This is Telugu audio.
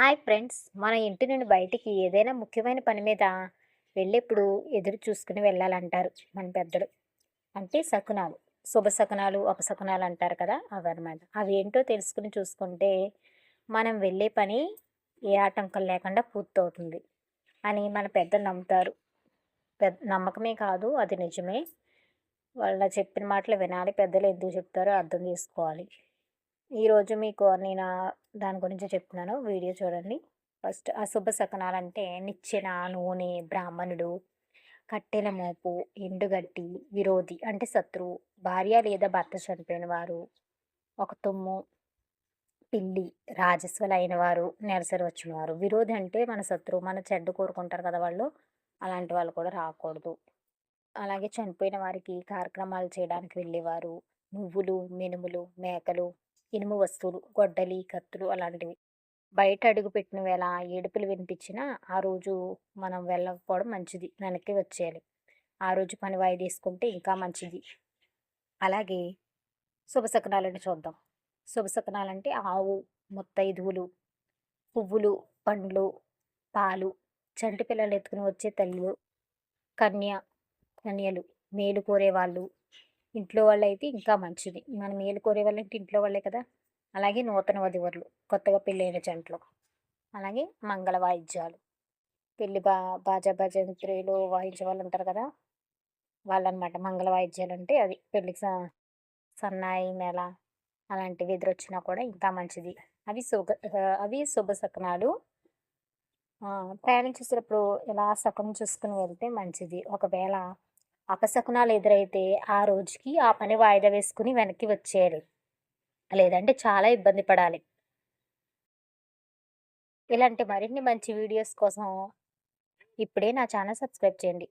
Hi friends. మన ఇంటి నుండి బయటికి ఏదైనా ముఖ్యమైన పని మీద వెళ్ళేప్పుడు ఎదురు చూసుకుని వెళ్ళాలంటారు మన పెద్దలు. అంటే శకునాలు శుభ శకునాలు అపశకునాలు అంటారు కదా అవన్నమాట. అవి ఏంటో తెలుసుకుని చూసుకుంటే మనం వెళ్ళే పని ఏ ఆటంకం లేకుండా పూర్తవుతుంది అని మన పెద్దలు నమ్ముతారు. పెద్ద నమ్మకమే కాదు అది నిజమే. వాళ్ళ చెప్పిన మాటలు వినాలి పెద్దలు ఎందుకు చెప్తారో అర్థం చేసుకోవాలి. ఈరోజు మీకు నేను దాని గురించి చెప్తున్నాను. వీడియో చూడండి. ఫస్ట్ అశుభ శకనాలంటే నిచ్చెన నూనె బ్రాహ్మణుడు కట్టెల మోపు ఎండుగడ్డి విరోధి అంటే శత్రువు భార్య లేదా భర్త చనిపోయిన వారు ఒక తుమ్ము పిల్లి రాజస్వలు అయిన వారు నెలసరి వచ్చిన వారు విరోధి అంటే మన శత్రువు మన చెడ్డ కోరుకుంటారు కదా వాళ్ళు అలాంటి వాళ్ళు కూడా రాకూడదు. అలాగే చనిపోయిన వారికి కార్యక్రమాలు చేయడానికి వెళ్ళేవారు. నువ్వులు మినుములు మేకలు ఇనుము వస్తువులు గొడ్డలి కత్తులు అలాంటివి. బయట అడుగు పెట్టిన వేళ ఏడుపులు వినిపించినా ఆ రోజు మనం వెళ్ళకపోవడం మంచిది. వెనక్కి వచ్చేయాలి. ఆ రోజు పని వాయిదేసుకుంటే ఇంకా మంచిది. అలాగే శుభశకనాలను చూద్దాం. శుభశకనాలంటే ఆవు ముత్తైదువులు పువ్వులు పండ్లు పాలు చంటి పిల్లలు ఎత్తుకుని వచ్చే తల్లులు కన్య కన్యలు మేలు కోరేవాళ్ళు ఇంట్లో వాళ్ళు అయితే ఇంకా మంచిది. మనం మేలు కోరే వాళ్ళు అంటే ఇంట్లో వాళ్ళే కదా! అలాగే నూతన వధువరులు కొత్తగా పెళ్ళైన జంటలు అలాగే మంగళ వాయిద్యాలు పెళ్ళి బా బాజా భజంత్రులు వాయించే వాళ్ళు ఉంటారు కదా! వాళ్ళనమాట మంగళ వాయిద్యాలు అంటే అది పెళ్ళికి సన్నాయి మేళ అలాంటివి ఎదురొచ్చినా కూడా ఇంకా మంచిది. అవి శుభ అవి శుభ సకనాలు. ప్రయాణం చేసేటప్పుడు ఇలా శకునం చూసుకుని వెళ్తే మంచిది. ఒకవేళ అపశకునాలు ఎదురైతే ఆ రోజుకి ఆ పని వాయిదా వేసుకుని వెనక్కి వచ్చేయాలి. లేదంటే చాలా ఇబ్బంది పడాలి. ఇలాంటి మరిన్ని మంచి వీడియోస్ కోసం ఇప్పుడే నా ఛానల్ సబ్స్క్రైబ్ చేయండి.